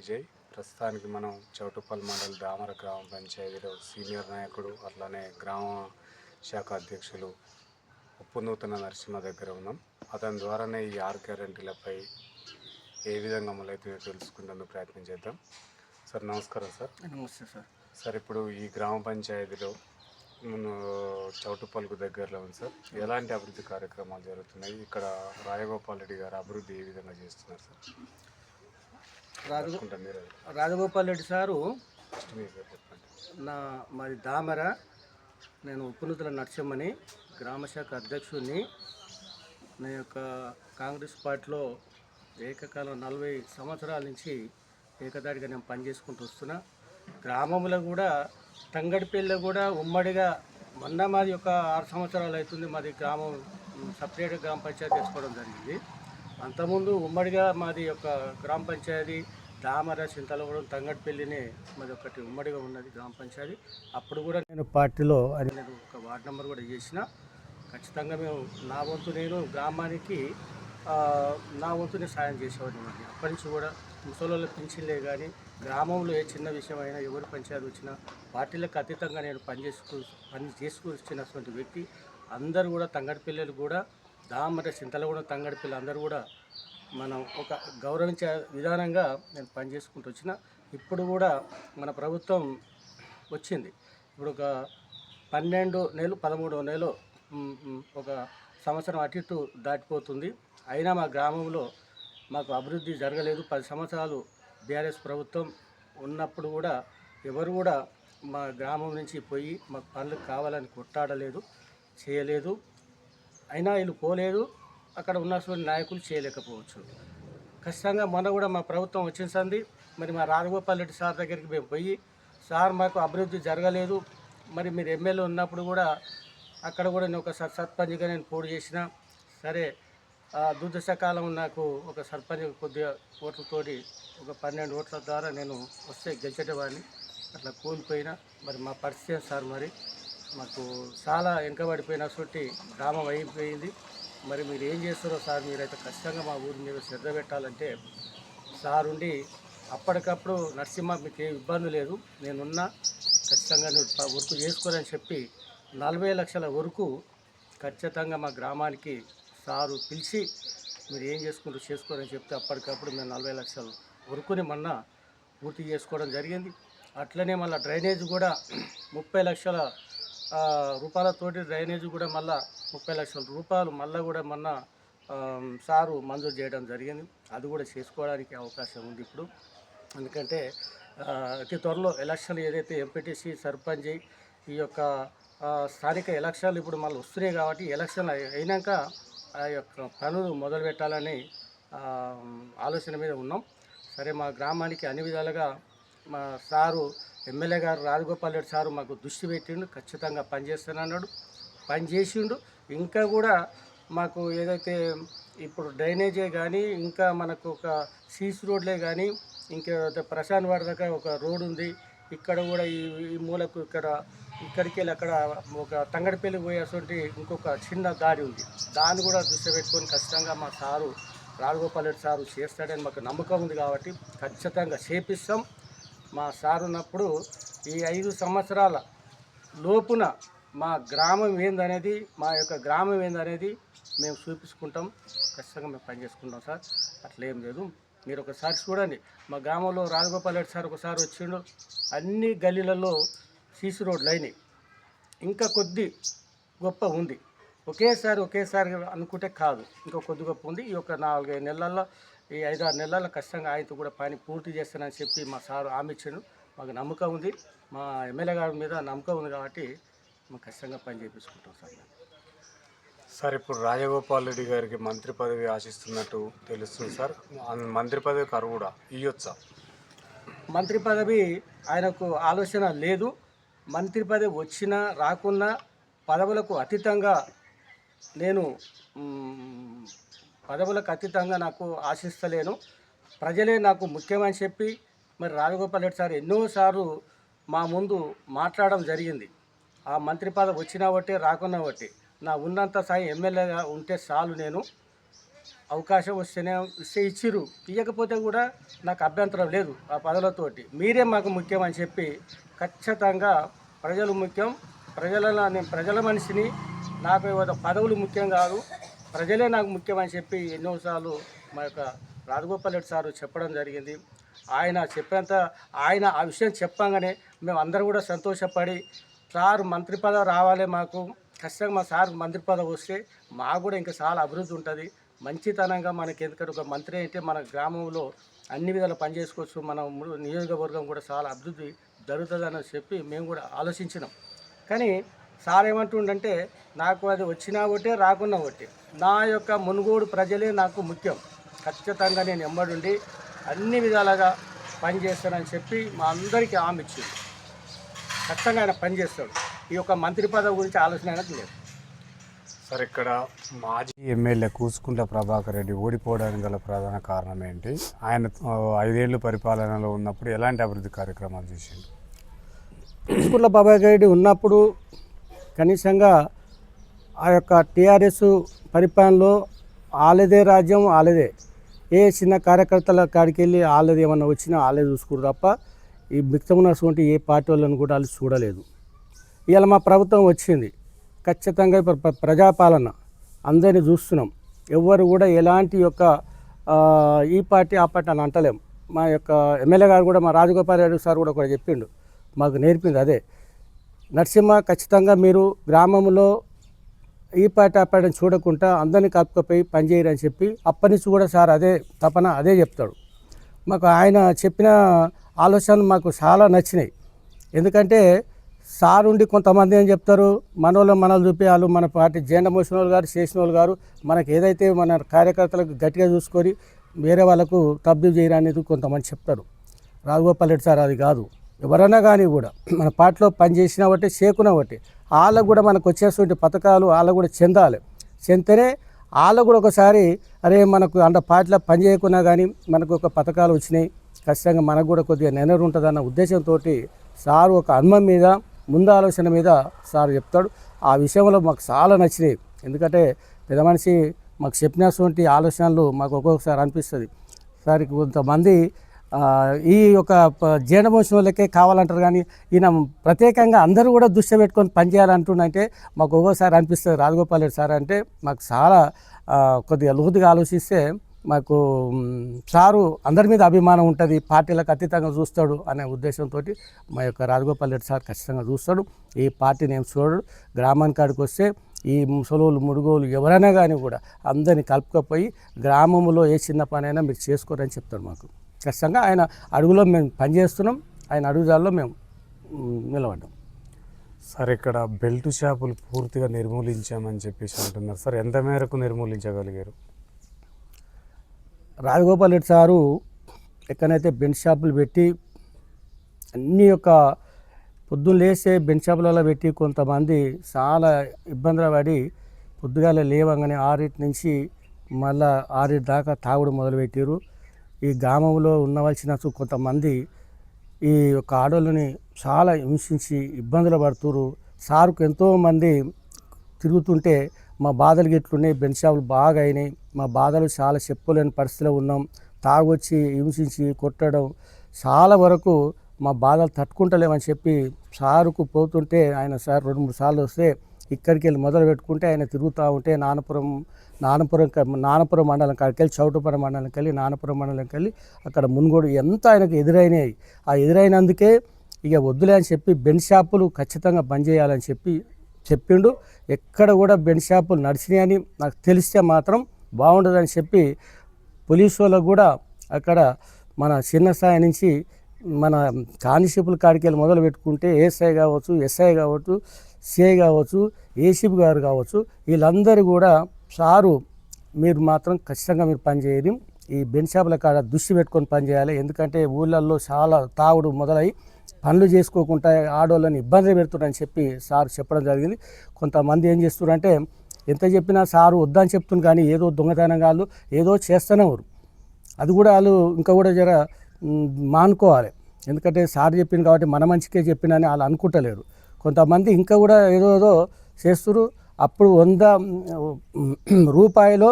విజయ్. ప్రస్తుతానికి మనం చౌటుప్పల్ మండల్ దామర గ్రామ పంచాయతీలో సీనియర్ నాయకుడు అట్లానే గ్రామ శాఖ అధ్యక్షులు ఉప్పు నూతన నరసింహ దగ్గర ఉన్నాం. అతని ద్వారానే ఈ ఆరు గ్యారంటీలపై ఏ విధంగా అమలవుతుందో తెలుసుకునేందుకు ప్రయత్నం చేద్దాం. సార్ నమస్కారం సార్. నమస్తే సార్. సార్ ఇప్పుడు ఈ గ్రామ పంచాయతీలో మన చౌటుప్పల్కు దగ్గరలో ఉంది సార్. ఎలాంటి అభివృద్ధి కార్యక్రమాలు జరుగుతున్నాయి? ఇక్కడ రాజగోపాల్ రెడ్డి గారు అభివృద్ధి ఏ విధంగా చేస్తున్నారు సార్? రాజగోపాల్ రెడ్డి సారు నా మాది దామర. నేను ఉప్పునుతుల నరసింహని గ్రామశాఖ అధ్యక్షుడిని. నా యొక్క కాంగ్రెస్ పార్టీలో ఏకకాలం నలభై సంవత్సరాల నుంచి ఏకదాటిగా నేను పనిచేసుకుంటూ వస్తున్నా. గ్రామంలో కూడా తంగడిపల్లిలో కూడా ఉమ్మడిగా మొన్న మాది ఒక ఆరు సంవత్సరాలు అవుతుంది. మాది గ్రామం సపరేట్ గ్రామ పంచాయతీ చేసుకోవడం జరిగింది. అంతకుముందు ఉమ్మడిగా మాది ఒక గ్రామ పంచాయతీ దామర చింతలగూడెం తంగడిపల్లినే మాది ఒకటి ఉమ్మడిగా ఉన్నది గ్రామ పంచాయతీ. అప్పుడు కూడా నేను పార్టీలో అది నేను ఒక వార్డు నెంబర్ కూడా చేసిన ఖచ్చితంగా మేము నా వంతు నేను గ్రామానికి నా వంతు నేను సాయం చేసేవాడిని మరి అప్పటి నుంచి కూడా ముసలోళ్ళ పెన్షన్లే కానీ గ్రామంలో ఏ చిన్న విషయం అయినా ఎవరు పంచాయతీ వచ్చినా పార్టీలకు అతీతంగా నేను పనిచేసుకు పని చేసుకొచ్చినటువంటి వ్యక్తి అందరూ కూడా తంగడి పిల్లలు కూడా దామర చింతలగూడెం కూడా తంగడి పిల్లలు అందరూ కూడా మనం ఒక గౌరవించే విధానంగా నేను పని చేసుకుంటూ వచ్చిన ఇప్పుడు కూడా మన ప్రభుత్వం వచ్చింది. ఇప్పుడు ఒక పన్నెండు నెలలు పదమూడో నెలలో ఒక సంవత్సరం అటు ఇటు దాటిపోతుంది. అయినా మా గ్రామంలో మాకు అభివృద్ధి జరగలేదు. పది సంవత్సరాలు బీఆర్ఎస్ ప్రభుత్వం ఉన్నప్పుడు కూడా ఎవరు కూడా మా గ్రామం నుంచి పోయి మాకు పనులు కావాలని కొట్టాడలేదు చేయలేదు. అయినా వీళ్ళు పోలేదు. అక్కడ ఉన్నటువంటి నాయకులు చేయలేకపోవచ్చు. ఖచ్చితంగా మొన్న కూడా మా ప్రభుత్వం వచ్చేసింది మరి మా రాఘగోపాల్ రెడ్డి సార్ దగ్గరికి మేము పోయి సార్ మాకు అభివృద్ధి జరగలేదు. మరి మీరు ఎమ్మెల్యే ఉన్నప్పుడు కూడా అక్కడ కూడా నేను ఒక సర్పంచ్గా నేను పోటీ చేసిన. సరే ఆ దుర్దశకాలం నాకు ఒక సర్పంచ్ కొద్దిగా ఓట్లతోటి ఒక పన్నెండు ఓట్ల ద్వారా నేను వస్తే గెలిచేటవాడిని అట్లా కోల్పోయినా. మరి మా పరిస్థితి సార్ మరి? మాకు చాలా వెనుకబడిపోయిన సొట్టి గ్రామం అయిపోయింది. మరి మీరు ఏం చేస్తారో సార్ మీరైతే ఖచ్చితంగా మా ఊరి మీద శ్రద్ధ పెట్టాలంటే సార్ ఉండి అప్పటికప్పుడు నరసింహ మీకు ఏ ఇబ్బంది లేదు నేనున్నా ఖచ్చితంగా నువ్వు వర్క్ చేసుకోరని చెప్పి నలభై లక్షల వరకు ఖచ్చితంగా మా గ్రామానికి సారు పిలిచి మీరు ఏం చేసుకుంటూ చేసుకోరని చెప్తే అప్పటికప్పుడు మేము నలభై లక్షల వరకుని మొన్న పూర్తి చేసుకోవడం జరిగింది. అట్లనే మళ్ళీ డ్రైనేజ్ కూడా ముప్పై లక్షల రూపాయలతోటి డ్రైనేజ్ కూడా మళ్ళీ ముప్పై లక్షల రూపాయలు మళ్ళీ కూడా మొన్న సారు మంజూరు చేయడం జరిగింది. అది కూడా చేసుకోవడానికి అవకాశం ఉంది ఇప్పుడు. ఎందుకంటే అతి త్వరలో ఎలక్షన్లు ఏదైతే ఎంపీటీసీ సర్పంచ్ ఈ యొక్క స్థానిక ఎలక్షన్లు ఇప్పుడు మళ్ళీ వస్తున్నాయి కాబట్టి ఎలక్షన్ అయినాక ఆ యొక్క పనులు మొదలు పెట్టాలని ఆలోచన మీద ఉన్నాం. సరే మా గ్రామానికి అన్ని విధాలుగా మా సారు ఎమ్మెల్యే గారు రాజగోపాల్ రెడ్డి సారు మాకు దృష్టి పెట్టిండు. ఖచ్చితంగా పనిచేస్తానన్నాడు. పని చేసిండు. ఇంకా కూడా మాకు ఏదైతే ఇప్పుడు డ్రైనేజే కానీ ఇంకా మనకు ఒక సీసీ రోడ్లే కానీ ఇంకా ప్రశాంత్ వాడి దగ్గర ఒక రోడ్ ఉంది. ఇక్కడ కూడా ఈ ఈ మూలకు ఇక్కడ ఇక్కడికి వెళ్ళి అక్కడ ఒక తంగడిపల్లి పోయేటువంటి ఇంకొక చిన్న దారి ఉంది. దాన్ని కూడా దృష్టి పెట్టుకొని ఖచ్చితంగా మా సారు రాజగోపాల్ రెడ్డి సారు చేస్తాడని మాకు నమ్మకం ఉంది కాబట్టి ఖచ్చితంగా చేపిస్తాం. మా సార్ ఉన్నప్పుడు ఈ ఐదు సంవత్సరాల లోపున మా గ్రామం ఏందనేది మా యొక్క గ్రామం ఏందనేది మేము చూపించుకుంటాం. ఖచ్చితంగా మేము పని చేసుకుంటాం సార్. అట్లా ఏం లేదు. మీరు ఒకసారి చూడండి. మా గ్రామంలో రాజగోపాల్ రెడ్డి సార్ ఒకసారి వచ్చిండు. అన్ని గల్లీలలో సీసీ రోడ్లు అయినాయి. ఇంకా కొద్ది గొప్ప ఉంది. ఒకేసారి ఒకేసారి అనుకుంటే కాదు. ఇంకా కొద్ది గొప్ప ఉంది. ఈ యొక్క నాలుగైదు నెలల్లో ఈ ఐదారు నెలల్లో ఖచ్చితంగా ఆయనతో కూడా పని పూర్తి చేస్తానని చెప్పి మా సారు హామీ ఇచ్చాడు. మాకు నమ్మకం ఉంది. మా ఎమ్మెల్యే గారి మీద నమ్మకం ఉంది కాబట్టి మేము ఖచ్చితంగా పని చేయించుకుంటాం సార్. సార్ ఇప్పుడు రాజగోపాల్ రెడ్డి గారికి మంత్రి పదవి ఆశిస్తున్నట్టు తెలుస్తుంది సార్. మంత్రి పదవికి అర్హుడా ఇయ్యొచ్చా? మంత్రి పదవి ఆయనకు ఆలోచన లేదు. మంత్రి పదవి వచ్చినా రాకున్నా పదవులకు అతీతంగా నేను పదవులకు అతీతంగా నాకు ఆశిస్తలేను. ప్రజలే నాకు ముఖ్యమని చెప్పి మరి రాజగోపాల్ రెడ్డి సార్ ఎన్నోసార్లు మా ముందు మాట్లాడడం జరిగింది. ఆ మంత్రి పదవి వచ్చినా బట్టి రాకున్నా బట్టి నా ఉన్నంత సాయం ఎమ్మెల్యేగా ఉంటే చాలు నేను. అవకాశం వస్తేనే ఇస్తే ఇచ్చిర్రు. ఇవ్వకపోతే కూడా నాకు అభ్యంతరం లేదు ఆ పదవులతోటి. మీరే మాకు ముఖ్యం అని చెప్పి ఖచ్చితంగా ప్రజలు ముఖ్యం. ప్రజల నేను ప్రజల మనిషిని. నాకు పదవులు ముఖ్యం కాదు. ప్రజలే నాకు ముఖ్యం అని చెప్పి ఎన్నోసార్లు మా యొక్క రాజగోపాల్ రెడ్డి సారు చెప్పడం జరిగింది. ఆయన చెప్పేంత ఆయన ఆ విషయం చెప్పంగానే మేము అందరూ కూడా సంతోషపడి సార్ మంత్రి పదవి రావాలి మాకు. ఖచ్చితంగా మా సార్ మంత్రి పదవి వస్తే మాకు కూడా ఇంకా చాలా అభివృద్ధి ఉంటుంది. మంచితనంగా మనకి ఎందుకంటే ఒక మంత్రి అయితే మన గ్రామంలో అన్ని విధాలు పనిచేసుకోవచ్చు. మన నియోజకవర్గం కూడా చాలా అభివృద్ధి జరుగుతుందని చెప్పి మేము కూడా ఆలోచించినాం. కానీ సార్ ఏమంటుండంటే నాకు అది వచ్చినా ఒకటే రాకున్నా ఒకటే నా యొక్క మునుగోడు ప్రజలే నాకు ముఖ్యం. ఖచ్చితంగా నేను ఎమ్మడుండి అన్ని విధాలుగా పనిచేస్తానని చెప్పి మా అందరికీ హామీ ఇచ్చింది. ఖచ్చితంగా ఆయన పనిచేస్తాడు ఈ యొక్క మంత్రి పదవి గురించి ఆలోచన ఆయనకు లేదు. సార్ ఇక్కడ మాజీ ఎమ్మెల్యే కూసుకుంట్ల ప్రభాకర్ రెడ్డి ఓడిపోవడానికి గల ప్రధాన కారణం ఏంటి? ఆయన ఆ, ఐదేళ్ళు పరిపాలనలో ఉన్నప్పుడు ఎలాంటి అభివృద్ధి కార్యక్రమాలు చేసిండు? స్కూళ్ళ బాబాయ్ గైడ్ ఉన్నప్పుడు కనీసంగా ఆ యొక్క టీఆర్ఎస్ పరిపాలనలో ఆలదే రాజ్యం ఆలదే. ఏ చిన్న కార్యకర్తల కాడికి వెళ్ళి ఆలది ఏమన్నా వచ్చినా ఆలే చూసుకురు తప్ప ఈ మిగతా ఉన్నటువంటి ఏ పార్టీ వాళ్ళని కూడా వాళ్ళు చూడలేదు. ఇవాళ మా ప్రభుత్వం వచ్చింది. ఖచ్చితంగా ఇప్పుడు ప్ర- ప్రజాపాలన అందరినీ చూస్తున్నాం. ఎవ్వరు కూడా ఎలాంటి యొక్క ఈ పార్టీ ఆ పార్టీ అని అంటలేం. మా యొక్క ఎమ్మెల్యే గారు కూడా మా రాజగోపాల్ రెడ్డి సార్ కూడా కూడా చెప్పిండు. మాకు నేర్పింది అదే. నరసింహ ఖచ్చితంగా మీరు గ్రామంలో ఈ పార్టీ ఆ పార్టీని చూడకుండా అందరినీ కలుపుకపోయి పనిచేయరని చెప్పి అప్పటి నుంచి కూడా సార్ అదే తపన అదే చెప్తాడు. మాకు ఆయన చెప్పిన ఆలోచనలు మాకు చాలా నచ్చినాయి. ఎందుకంటే సార్ ఉండి కొంతమంది ఏం చెప్తారు? మనోళ్ళు మనల్ని చూపించాలి వాళ్ళు మన పార్టీ జెండా మోసిన వాళ్ళు గారు చేసిన వాళ్ళు గారు మనకి ఏదైతే మన కార్యకర్తలకు గట్టిగా చూసుకొని వేరే వాళ్ళకు తబ్దీలు చేయరనేది కొంతమంది చెప్తారు. రాజగోపాల్ రెడ్డి సార్ అది కాదు. ఎవరైనా కానీ కూడా మన పార్టీలో పనిచేసిన బట్టి చేకున్న బట్టి వాళ్ళకు కూడా మనకు వచ్చేటువంటి పథకాలు వాళ్ళకు కూడా చెందాలి. చెందితేనే వాళ్ళు కూడా ఒకసారి అరే మనకు అంత పార్టీలో పని చేయకున్నా కానీ మనకు ఒక పథకాలు వచ్చినాయి. ఖచ్చితంగా మనకు కూడా కొద్దిగా నెనరు ఉంటుందన్న ఉద్దేశంతో సార్ ఒక అనుమం మీద ముందు ఆలోచన మీద సార్ చెప్తాడు. ఆ విషయంలో మాకు చాలా నచ్చినాయి. ఎందుకంటే పెద్ద మనిషి మాకు చెప్పినటువంటి ఆలోచనలు మాకు ఒక్కొక్కసారి అనిపిస్తుంది. సార్ కొంతమంది ఈ యొక్క ప- వాళ్ళకే కావాలంటారు కానీ ఈయన ప్రత్యేకంగా అందరూ కూడా దృష్టి పెట్టుకొని పనిచేయాలంటుండంటే మాకు ఒక్కోసారి అనిపిస్తుంది. రాజగోపాల్ రెడ్డి సార్ అంటే మాకు చాలా కొద్దిగా లోతుగా ఆలోచిస్తే మాకు సారు అందరి మీద అభిమానం ఉంటుంది. పార్టీలకు అతీతంగా చూస్తాడు అనే ఉద్దేశంతో మా యొక్క రాజగోపాల్ రెడ్డి సార్ ఖచ్చితంగా చూస్తాడు. ఈ పార్టీని ఏం చూడడు గ్రామానికి కాడికి వస్తే ఈ ముసలోళ్ళు ముడుగోలు ఎవరైనా కానీ కూడా అందరినీ కలుపుకపోయి గ్రామంలో ఏ చిన్న పనైనా మీరు చేసుకోరని చెప్తాడు మాకు. ఖచ్చితంగా ఆయన అడుగులో మేము పనిచేస్తున్నాం. ఆయన అడుగుజాల్లో మేము నిలబడ్డాం. సార్ ఇక్కడ బెల్ట్ షాపులు పూర్తిగా నిర్మూలించామని చెప్పేసి అంటున్నారు. సార్ ఎంత మేరకు నిర్మూలించగలిగారు? రాజగోపాల్ రెడ్డి సారు ఎక్కడైతే బెంచ్ షాపులు పెట్టి అన్ని యొక్క పొద్దున్న లేస్తే బెంచ్ షాపులలో పెట్టి కొంతమంది చాలా ఇబ్బందులు పడి పొద్దుగాల లేవగానే ఆరింటి నుంచి మళ్ళా ఆరింటి దాకా తాగుడు మొదలుపెట్టారు ఈ గ్రామంలో ఉండవలసిన కొంతమంది ఈ యొక్క ఆడోళ్ళని చాలా హింసించి ఇబ్బందులు పడుతురు సారుకు ఎంతోమంది తిరుగుతుంటే మా బాధలు గిట్లున్నాయి బెన్షాపులు బాగా అయినాయి మా బాధలు చాలా చెప్పులేని పరిస్థితిలో ఉన్నాం. తాగొచ్చి హింసించి కొట్టడం చాలా వరకు మా బాధలు తట్టుకుంటలేమని చెప్పి సారుకు పోతుంటే ఆయన సార్ రెండు మూడు సార్లు వస్తే ఇక్కడికి వెళ్ళి మొదలు పెట్టుకుంటే ఆయన తిరుగుతూ ఉంటే నానపురం నానపురం నానపురం మండలం కాడికెళ్ళి చౌటుపురం మండలంకి వెళ్ళి నానపురం మండలంకి వెళ్ళి అక్కడ మునుగోడు ఎంత ఆయనకు ఎదురైనాయి. ఆ ఎదురైనందుకే ఇక వద్దులే అని చెప్పి బెండ్ షాపులు ఖచ్చితంగా బంద్ చేయాలని చెప్పి చెప్పిండు. ఎక్కడ కూడా బెండ్ షాపులు నడిచినాయని నాకు తెలిస్తే మాత్రం బాగుండదని చెప్పి పోలీసు వాళ్ళకు కూడా అక్కడ మన చిన్న స్థాయి నుంచి మన కానిస్టేబుల్ కాడికి వెళ్ళి మొదలు పెట్టుకుంటే ఏఎస్ఐ కావచ్చు ఎస్ఐ కావచ్చు సిఐ కావచ్చు ఏసీపీ గారు కావచ్చు వీళ్ళందరూ కూడా సారు మీరు మాత్రం ఖచ్చితంగా మీరు పనిచేయరు ఈ బెండ్ షాపుల కాడ దృష్టి పెట్టుకొని పనిచేయాలి ఎందుకంటే ఊళ్ళల్లో చాలా తాగుడు మొదలై పనులు చేసుకోకుండా ఆడవాళ్ళని ఇబ్బంది పెడుతున్నారని చెప్పి సార్ చెప్పడం జరిగింది. కొంతమంది ఏం చేస్తున్నారంటే ఎంత చెప్పినా సారు వద్దని చెప్తున్నారు కానీ ఏదో దొంగతనం కాళ్ళు ఏదో చేస్తూనే ఉన్నారు. అది కూడా వాళ్ళు ఇంకా కూడా జర మానుకోవాలి. ఎందుకంటే సార్ చెప్పింది కాబట్టి మన మంచికే చెప్పినని వాళ్ళు అనుకుంటలేరు. కొంతమంది ఇంకా కూడా ఏదో ఏదో చేస్తున్నారు. అప్పుడు వంద రూపాయలు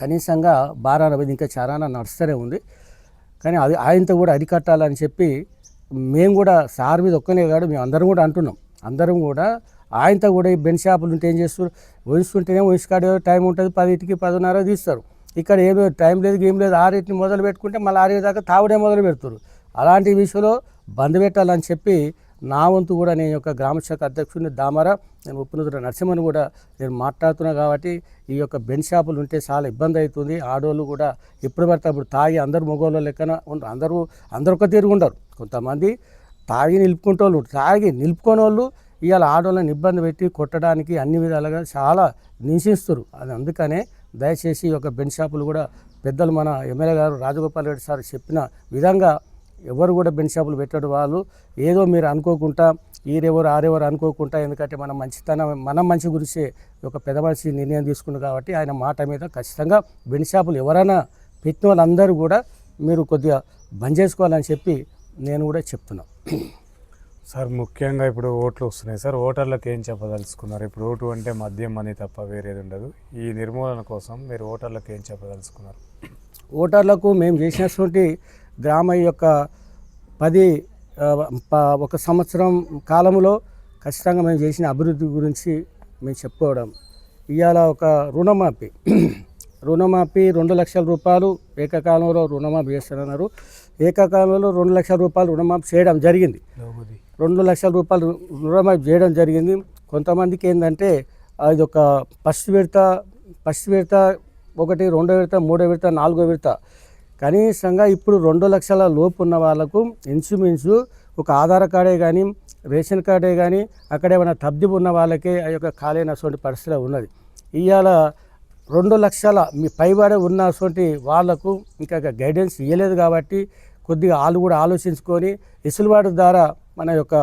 కనీసంగా బారాన మీద ఇంకా చాలా నడుస్తూనే ఉంది. కానీ అది ఆయనతో కూడా అరికట్టాలని చెప్పి మేము కూడా సార్ మీద ఒక్కనే కాదు మేము అందరం కూడా అంటున్నాం. అందరం కూడా ఆయనతో కూడా ఈ బెన్ షాపులు ఉంటే ఏం చేస్తారు? వహిస్తుంటేనే వహించుకాడే టైం ఉంటుంది పదింటికి పదిన్నర తీస్తారు. ఇక్కడ ఏమీ టైం లేదు ఏం లేదు ఆరింటిని మొదలు పెట్టుకుంటే మళ్ళీ ఆరు దాకా తాగుడే మొదలు పెడతారు అలాంటి విషయంలో బంద్ పెట్టాలని చెప్పి నా వంతు కూడా నేను యొక్క గ్రామ శాఖ అధ్యక్షుడిని దామర నేను ఉప్పునదుల నరసింహని కూడా నేను మాట్లాడుతున్నా కాబట్టి ఈ యొక్క బెన్ షాపులు ఉంటే చాలా ఇబ్బంది అవుతుంది. ఆడవాళ్ళు కూడా ఎప్పుడు పడితే అప్పుడు తాగి అందరు మగవాళ్ళ లెక్కన ఉండరు. అందరూ అందరు ఒక తీరు ఉండరు. కొంతమంది తాగి నిలుపుకుంటే వాళ్ళు తాగి నిలుపుకొని వాళ్ళు ఇవాళ ఆడవాళ్ళని ఇబ్బంది పెట్టి కొట్టడానికి అన్ని విధాలుగా చాలా నిశిస్తారు అది అందుకనే దయచేసి ఈ యొక్క బెన్ షాపులు కూడా పెద్దలు మన ఎమ్మెల్యే గారు రాజగోపాల్ రెడ్డి సార్ చెప్పిన విధంగా ఎవరు కూడా బెన్ షాపులు పెట్టడం వాళ్ళు. ఏదో మీరు అనుకోకుండా ఈరెవరు ఆరెవరు అనుకోకుండా ఎందుకంటే మన మంచితనం మనం మంచి గురించి ఒక పెద్ద మనిషి నిర్ణయం తీసుకుంది కాబట్టి ఆయన మాట మీద ఖచ్చితంగా బెన్ షాపులు ఎవరైనా పెట్టిన వాళ్ళందరూ కూడా మీరు కొద్దిగా బంద్ చేసుకోవాలని చెప్పి నేను కూడా చెప్తున్నాను సార్ ముఖ్యంగా ఇప్పుడు ఓట్లు వస్తున్నాయి. సార్ ఓటర్లకు ఏం చెప్పదలుచుకున్నారు? ఇప్పుడు ఓటు అంటే మద్యం అని తప్ప వేరేది ఉండదు. ఈ నిర్మూలన కోసం మీరు ఓటర్లకు ఏం చెప్పదలుచుకున్నారు? ఓటర్లకు మేము చేసినటువంటి గ్రామ యొక్క పది ఒక సంవత్సరం కాలంలో ఖచ్చితంగా మేము చేసిన అభివృద్ధి గురించి మేము చెప్పుకోవడం. ఇవాళ ఒక రుణమాఫీ. రుణమాఫీ రెండు లక్షల రూపాయలు ఏకకాలంలో రుణమాఫీ చేస్తారన్నారు ఏకకాలంలో రెండు లక్షల రూపాయలు రుణమాఫీ చేయడం జరిగింది. రెండు లక్షల రూపాయలు రుణమాఫీ చేయడం జరిగింది. కొంతమందికి ఏంటంటే అది ఒక ఫస్ట్ విడత ఫస్ట్ విడత ఒకటి రెండో విడత మూడో విడత నాలుగో విడత కనీసంగా ఇప్పుడు రెండు లక్షల లోపు ఉన్న వాళ్ళకు ఇన్సూరెన్సు ఒక ఆధార్ కార్డే కానీ రేషన్ కార్డే కానీ అక్కడ ఏమైనా తబ్ది ఉన్న వాళ్ళకే ఆ యొక్క ఖాళీనటువంటి పరిస్థితి ఉన్నది. ఇవాళ రెండు లక్షల మీ పైబడి ఉన్నటువంటి వాళ్ళకు ఇంకా గైడెన్స్ ఇవ్వలేదు కాబట్టి కొద్దిగా వాళ్ళు కూడా ఆలోచించుకొని ఇసులుబాటు ద్వారా మన యొక్క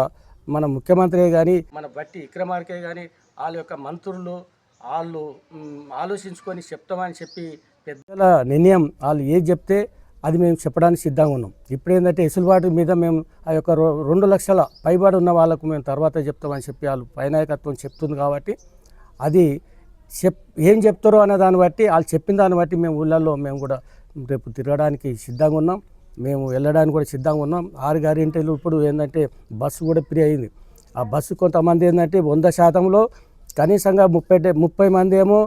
మన ముఖ్యమంత్రి కానీ మన బట్టి విక్రమార్కే కానీ వాళ్ళ యొక్క మంత్రులు వాళ్ళు ఆలోచించుకొని చెప్తామని చెప్పి పెద్దల నిర్ణయం వాళ్ళు ఏది చెప్తే అది మేము చెప్పడానికి సిద్ధంగా ఉన్నాం. ఇప్పుడు ఏంటంటే వెసులుబాటు మీద మేము ఆ యొక్క రెండు లక్షల పైబడి ఉన్న వాళ్ళకు మేము తర్వాత చెప్తామని చెప్పి వాళ్ళు పైనాయకత్వం చెప్తుంది కాబట్టి అది చెప్ ఏం చెప్తారో అనే దాన్ని బట్టి వాళ్ళు చెప్పిన దాన్ని బట్టి మేము ఊళ్ళల్లో మేము కూడా రేపు తిరగడానికి సిద్ధంగా ఉన్నాం. మేము వెళ్ళడానికి కూడా సిద్ధంగా ఉన్నాం. ఆరు గ్యారెంటీలు ఇప్పుడు ఏంటంటే బస్సు కూడా ఫ్రీ అయింది. ఆ బస్సు కొంతమంది ఏంటంటే వంద శాతంలో కనీసంగా ముప్పై ముప్పై మంది ఏమో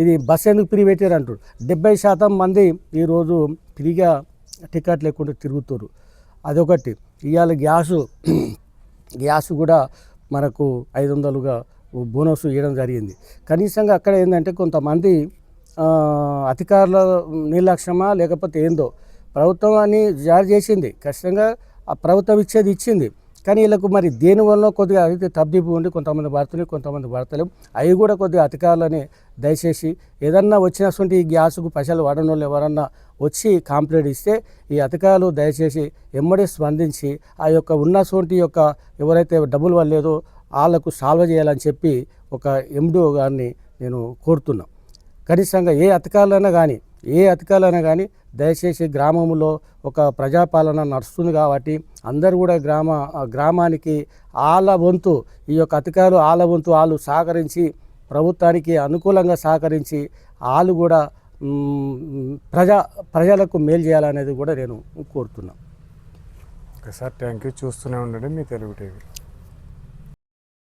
ఇది బస్ ఎందుకు ఫ్రీ పెట్టారు అంటారు. డెబ్బై శాతం మంది ఈరోజు ఫ్రీగా టికెట్ లేకుండా తిరుగుతారు అదొకటి. ఇవాళ గ్యాసు గ్యాస్ కూడా మనకు ఐదు వందలుగా బోనస్ ఇవ్వడం జరిగింది. కనీసంగా అక్కడ ఏంటంటే కొంతమంది అధికారుల నిర్లక్ష్యమా లేకపోతే ఏందో ప్రభుత్వం అని జారీ చేసింది. ఖచ్చితంగా ఆ ప్రభుత్వం ఇచ్చేది ఇచ్చింది. కానీ వీళ్ళకు మరి దేనివల్ల కొద్దిగా అయితే తబ్దిపు ఉండి కొంతమంది పడుతున్నాయి కొంతమంది పడతలేవు అవి కూడా కొద్దిగా అధికారులని దయచేసి ఏదన్నా వచ్చినటువంటి ఈ గ్యాస్కు పైసలు వాడని వాళ్ళు ఎవరన్నా వచ్చి కాంప్లైంట్ ఇస్తే ఈ అధికారులు దయచేసి ఎమ్మడే స్పందించి ఆ యొక్క ఉన్నటువంటి యొక్క ఎవరైతే డబ్బులు వాళ్ళేదో వాళ్ళకు సాల్వ్ చేయాలని చెప్పి ఒక ఎండిఓ గారిని నేను కోరుతున్నా. కనీసంగా ఏ అధికారులైనా కానీ ఏ అధికారులైనా కానీ దయచేసి గ్రామంలో ఒక ప్రజాపాలన నడుస్తుంది కాబట్టి అందరూ కూడా గ్రామ గ్రామానికి వాళ్ళ వంతు ఈ యొక్క అధికారులు వాళ్ళ వంతు వాళ్ళు సహకరించి ప్రభుత్వానికి అనుకూలంగా సహకరించి వాళ్ళు కూడా ప్రజా ప్రజలకు మేలు చేయాలనేది కూడా నేను కోరుతున్నాను ఓకే సార్ థ్యాంక్ యూ. చూస్తూనే ఉండండి మీ తెలుగు టీవీ.